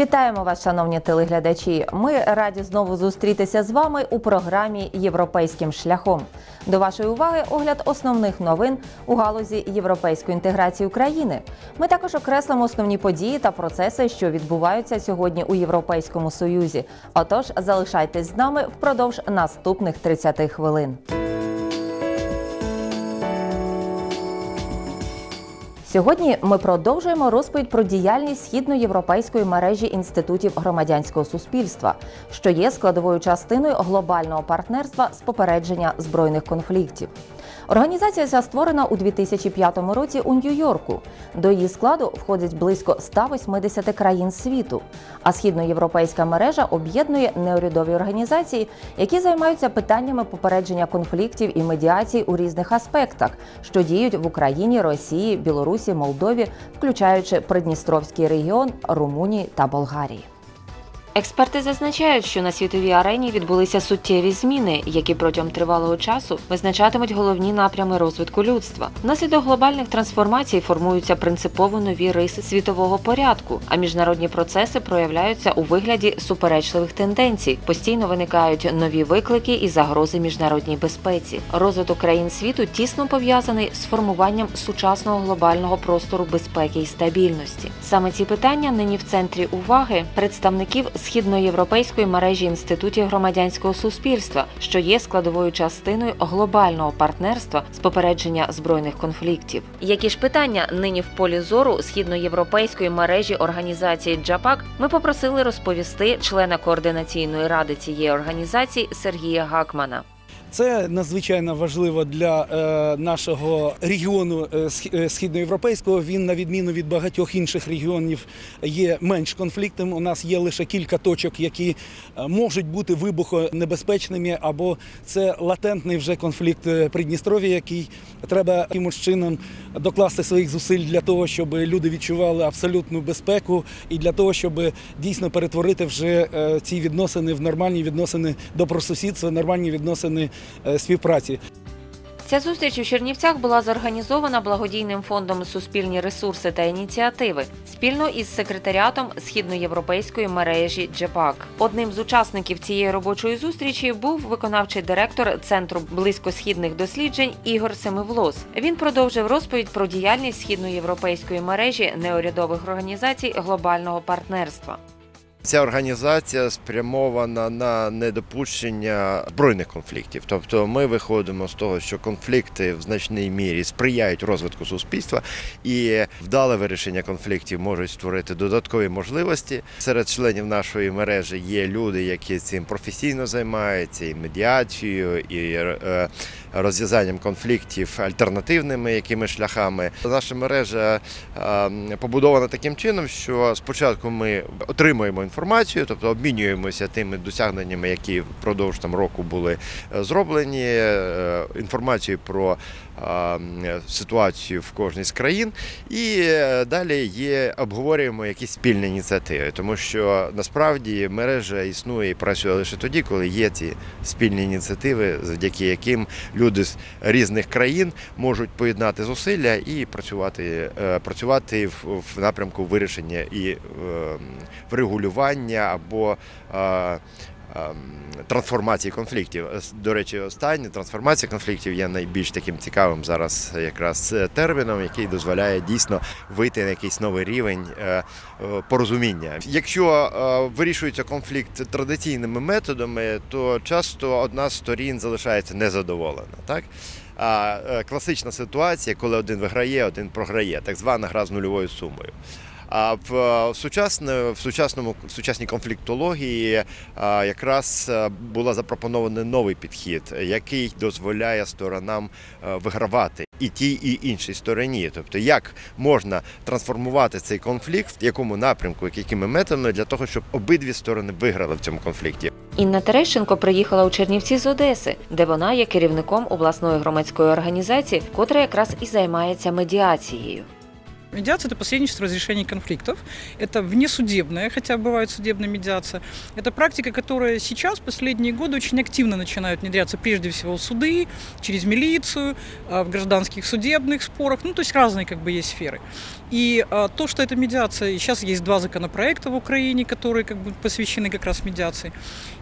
Вітаємо вас, шановні телеглядачі. Ми раді знову зустрітися з вами у програмі Європейським шляхом. До вашої уваги огляд основних новин у галузі європейської інтеграції України. Ми також окреслимо основні події та процеси, що відбуваються сьогодні у Європейському Союзі. Отож, залишайтесь з нами впродовж наступних 30 хвилин. Сьогодні ми продовжуємо розповідь про діяльність східноєвропейської мережі інститутів громадянського суспільства, що є складовою частиною глобального партнерства з попередження збройних конфліктів. Організація ця створена у 2005 році у Нью-Йорку. До її складу входять близько 180 країн світу. А східноєвропейська мережа об'єднує неурядові організації, які займаються питаннями попередження конфліктів і медіацій у різних аспектах, що діють в Україні, Росії, Білорусі, Молдові, включаючи Придністровський регіон, Румунії та Болгарії. Експерти зазначають, що на світовій арені відбулися суттєві зміни, які протягом тривалого часу визначатимуть головні напрями розвитку людства. Внаслідок глобальних трансформацій формуються принципово нові риси світового порядку, а міжнародні процеси проявляються у вигляді суперечливих тенденцій. Постійно виникають нові виклики і загрози міжнародній безпеці. Розвиток країн світу тісно пов'язаний з формуванням сучасного глобального простору безпеки і стабільності. Саме ці питання нині в центрі уваги представників східноєвропейської мережі інститутів громадянського суспільства, що є складовою частиною глобального партнерства з попередження збройних конфліктів. Які ж питання нині в полі зору східноєвропейської мережі організації Джапак ми попросили розповісти члена координаційної ради цієї організації Сергія Гакмана. Це надзвичайно важливо для е, нашого регіону е, е, східноєвропейського. Він, на відміну від багатьох інших регіонів, є менш конфліктним. У нас є лише кілька точок, які можуть бути вибухонебезпечними, або це латентний вже конфлікт Придністров'я, який треба якимось чином докласти своїх зусиль для того, щоб люди відчували абсолютну безпеку, і для того, щоб дійсно перетворити вже ці відносини в нормальні відносини добросусідства, нормальні відносини співпраці. Ця зустріч у Чернівцях була зорганізована благодійним фондом Суспільні ресурси та ініціативи спільно із секретаріатом східноєвропейської мережі Джепак. Одним з учасників цієї робочої зустрічі був виконавчий директор центру близькосхідних досліджень Ігор Семивлос. Він продовжив розповідь про діяльність східноєвропейської мережі неурядових організацій глобального партнерства. Ця організація спрямована на недопущення збройних конфліктів. Тобто ми виходимо з того, що конфлікти в значній мірі сприяють розвитку суспільства, і вдале вирішення конфліктів можуть створити додаткові можливості. Серед членів нашої мережі є люди, які цим професійно займаються, і медіацією, і е, розв'язанням конфліктів альтернативними якими шляхами. Наша мережа е, побудована таким чином, що спочатку ми отримуємо інформацію, тобто обмінюємося тими досягненнями, які впродовж там року були е, зроблені, е, інформацією про е, ситуацію в кожній з країн, і далі є обговорюємо якісь спільні ініціативи, тому що насправді мережа існує і працює лише тоді, коли є ці спільні ініціативи, завдяки яким люди з різних країн можуть поєднати зусилля і працювати, працювати в, напрямку вирішення і е, врегулювання або е, ем, трансформації конфліктів. До речі, остання трансформація конфліктів є найбільш таким цікавим зараз якраз е, терміном, який дозволяє дійсно вийти на якийсь новий рівень е, порозуміння. Якщо вирішується конфлікт традиційними методами, то часто одна з сторін залишається незадоволена. Так? А класична ситуація, коли один виграє, один програє, так звана гра з нульовою сумою. А в, е, сучасне, в сучасному в сучасній конфліктології е, якраз е, була запропонована новий підхід, який дозволяє сторонам вигравати і тій, і іншій стороні. Тобто, як можна трансформувати цей конфлікт, в якому напрямку, якими методами для того, щоб обидві сторони виграли в цьому конфлікті. Інна Терещенко приїхала у Чернівці з Одеси, де вона є керівником обласної громадської організації, котра якраз і займається медіацією. Медиация – это посредничество разрешения конфликтов. Это внесудебная, хотя бывает судебная медиация. Это практика, которая сейчас, последние годы, очень активно начинает внедряться прежде всего в суды, через милицию, а, в гражданских судебных спорах. Ну, то есть разные как бы есть сферы. И а, то, что это медиация, сейчас есть два законопроекта в Украине, которые как бы посвящены как раз медиации.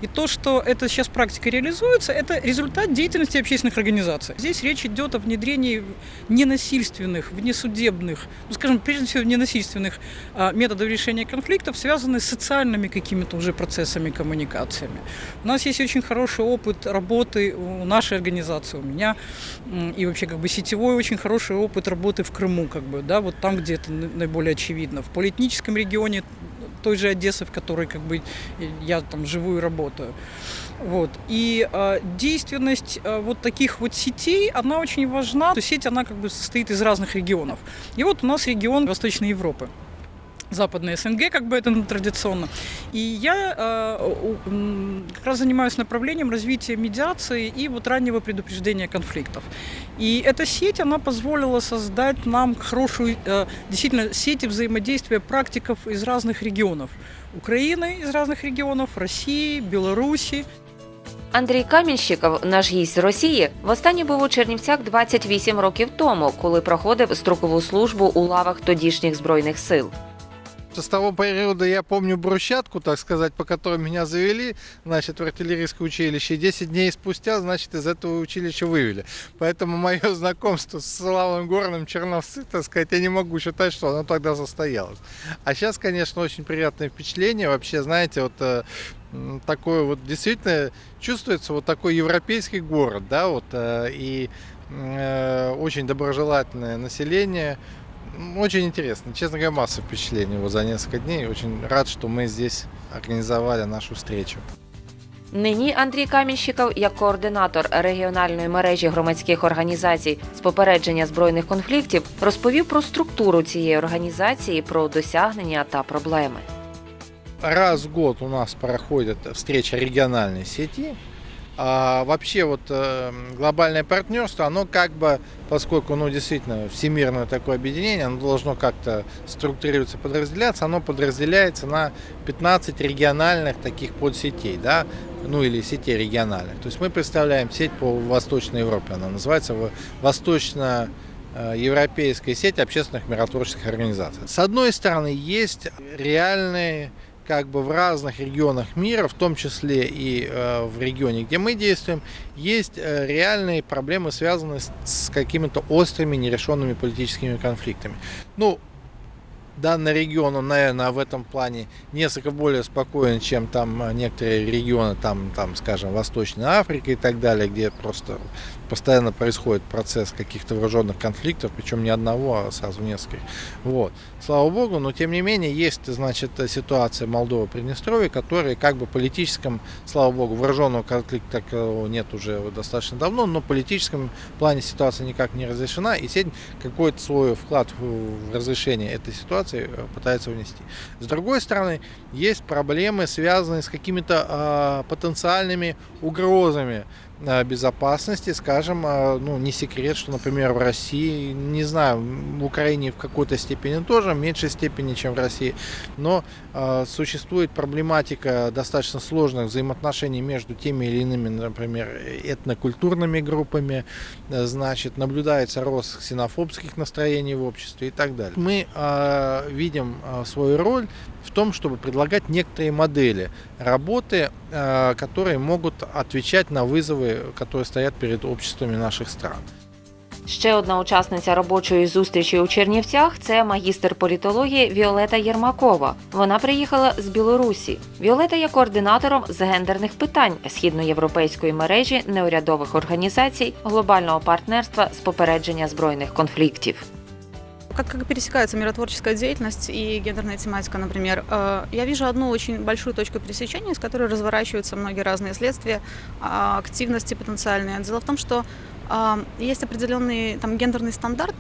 И то, что это сейчас практика реализуется, это результат деятельности общественных организаций. Здесь речь идет о внедрении ненасильственных, внесудебных, ну, скажем, прежде всего, ненасильственных а, методов решения конфликтов, связанных с социальными какими-то уже процессами, коммуникациями. У нас есть очень хороший опыт работы у нашей организации, у меня, м, и вообще как бы сетевой очень хороший опыт работы в Крыму, как бы, да, вот там, где это на- наиболее очевидно. В политическом регионе той же Одессы, в которой как бы я там живу и работаю. Вот. И э, действенность э, вот таких вот сетей, она очень важна. То есть сеть, она как бы состоит из разных регионов. И вот у нас регион Восточной Европы. Западная СНГ, как бы это традиционно. И я э, как раз занимаюсь направлением развития медиации и вот раннего предупреждения конфликтов. И эта сеть, она позволила создать нам хорошую, э, действительно, сети взаимодействия практиков из разных регионов. Украины из разных регионов, России, Беларуси, Андрій Камінщиков, наш гість з Росії, востаннє був у Чернівцях 28 років тому, коли проходив строкову службу у лавах тодішніх збройних сил. С того периода я помню брусчатку, так сказать, по которой меня завели, значит, в артиллерийское училище. И 10 дней спустя, значит, из этого училища вывели. Поэтому мое знакомство с Славом Горным Черновцы, так сказать, я не могу считать, что оно тогда состоялось. А сейчас, конечно, очень приятное впечатление. Вообще, знаете, вот э, м, такое вот действительно чувствуется вот такой европейский город, да, вот, э, и э, очень доброжелательное население. М, Очень интересно. Честно говоря, масса впечатлений вот за несколько дней. Очень рад, что мы здесь организовали нашу встречу. Нині Андрій Камінщиков, як координатор регіональної мережі громадських організацій з попередження збройних конфліктів, розповів про структуру цієї організації, про досягнення та проблеми. Раз в год у нас проходит встреча региональной сети. А вообще вот э, глобальное партнерство, оно как бы, поскольку ну действительно всемирное такое объединение, оно должно как-то структурироваться, подразделяться, оно подразделяется на 15 региональных таких подсетей, да, ну или сетей региональных. То есть мы представляем сеть по Восточной Европе, она называется в- Восточно э, европейская сеть общественных миротворческих организаций. С одной стороны, есть реальные как бы в разных регионах мира, в том числе и э, в регионе, где мы действуем, есть э, реальные проблемы, связанные с, с какими-то острыми нерешенными политическими конфликтами. Ну, данный регион, он, наверное, в этом плане несколько более спокоен, чем там э, некоторые регионы, там, там, скажем, Восточной Африки и так далее, где просто постоянно происходит процесс каких-то вооруженных конфликтов, причем не одного, а сразу нескольких. Вот. Слава богу, но тем не менее есть, значит, ситуация Молдова, Приднестровья, которые как бы политическом, слава богу, вооруженного конфликта такового нет уже достаточно давно, но в политическом плане ситуация никак не разрешена, и сеть какой-то свой вклад в разрешение этой ситуации э, пытается внести. С другой стороны, есть проблемы, связанные с какими-то а, потенциальными угрозами безопасности, скажем, а, ну, не секрет, что, например, в России, не знаю, в Украине в какой-то степени тоже, в меньшей степени, чем в России, но а, существует проблематика достаточно сложных взаимоотношений между теми или иными, например, этнокультурными группами, э, значит, наблюдается рост ксенофобских настроений в обществе и так далее. Мы а, видим свою роль в том, чтобы предлагать некоторые модели работы, а, которые могут отвечать на вызовы, которые стоят перед обществами наших стран. Ще одна учасниця робочої зустрічі у Чернівцях це магістр політології Віолета Єрмакова. Вона приїхала з Білорусі. Віолета є координатором з гендерних питань східноєвропейської мережі неурядових організацій глобального партнерства з попередження збройних конфліктів. Как, как пересекается миротворческая деятельность и гендерная тематика, например. Э, Я вижу одну очень большую точку пересечения, с которой разворачиваются многие разные следствия, а, активности потенциальные. Дело в том, что а, есть определенный там, гендерный стандарт,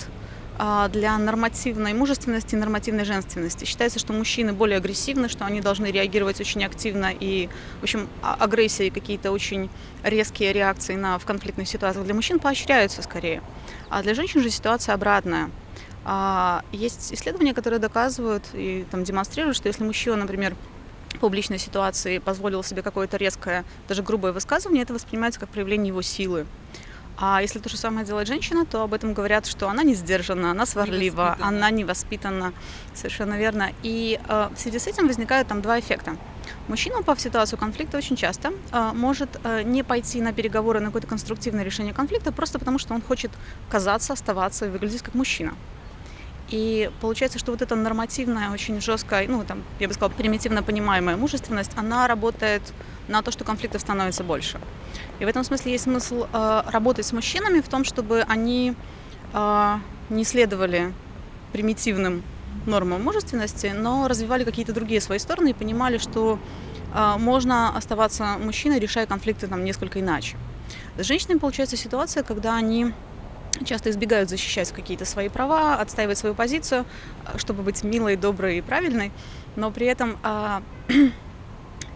а, для нормативной мужественности и нормативной женственности. Считается, что мужчины более агрессивны, что они должны реагировать очень активно и, в общем, агрессия и какие-то очень резкие реакции на, в конфликтных ситуациях для мужчин поощряются скорее. А для женщин же ситуация обратная. А, Есть исследования, которые доказывают и там, демонстрируют, что если мужчина, например, в публичной ситуации позволил себе какое-то резкое, даже грубое высказывание, это воспринимается как проявление его силы. А если то же самое делает женщина, то об этом говорят, что она не сдержана, она сварлива, Невоспитанна. она не воспитана. Совершенно верно. И э, в связи с этим возникают там два эффекта. Мужчина, в ситуацию конфликта, очень часто э, может э, не пойти на переговоры, на какое-то конструктивное решение конфликта, просто потому что он хочет казаться, оставаться и выглядеть как мужчина. И получается, что вот эта нормативная, очень жесткая, ну, там, я бы сказала, примитивно понимаемая мужественность, она работает на то, что конфликтов становится больше. И в этом смысле есть смысл э, работать с мужчинами в том, чтобы они э, не следовали примитивным нормам мужественности, но развивали какие-то другие свои стороны и понимали, что э, можно оставаться мужчиной, решая конфликты там несколько иначе. С женщинами получается ситуация, когда они часто избегают защищать какие-то свои права, отстаивать свою позицию, э, чтобы быть милой, доброй и правильной, но при этом а,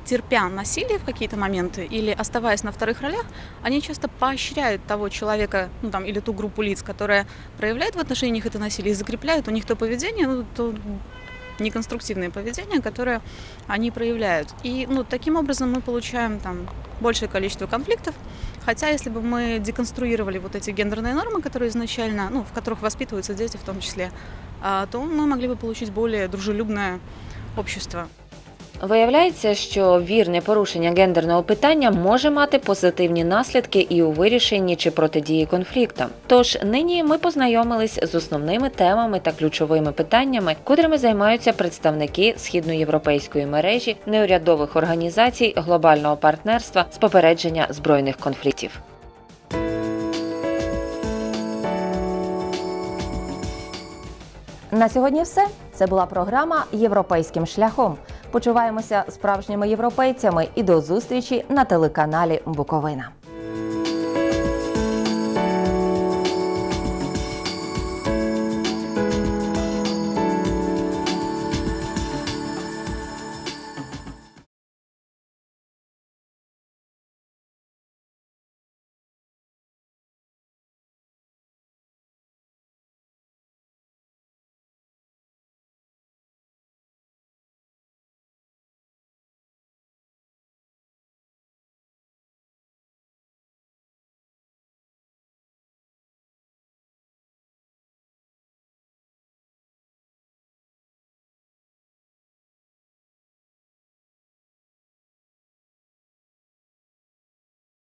терпя насилие в какие-то моменты или оставаясь на вторых ролях, они часто поощряют того человека, ну там, или ту группу лиц, которая проявляет в отношении них это насилие и закрепляет у них то поведение, ну, то неконструктивное поведение, которое они проявляют. И ну, таким образом мы получаем там большее количество конфликтов. Хотя, если бы мы деконструировали вот эти гендерные нормы, которые изначально, ну, в которых воспитываются дети в том числе, а, то мы могли бы получить более дружелюбное общество. Виявляється, що вірне порушення гендерного питання може мати позитивні наслідки і у вирішенні чи протидії конфліктам. Тож нині ми познайомились з основними темами та ключовими питаннями, котрими займаються представники східноєвропейської мережі неурядових організацій глобального партнерства з попередження збройних конфліктів. На сьогодні все. Це була програма Європейським шляхом. Почуваємося справжніми європейцями і до зустрічі на телеканалі Буковина.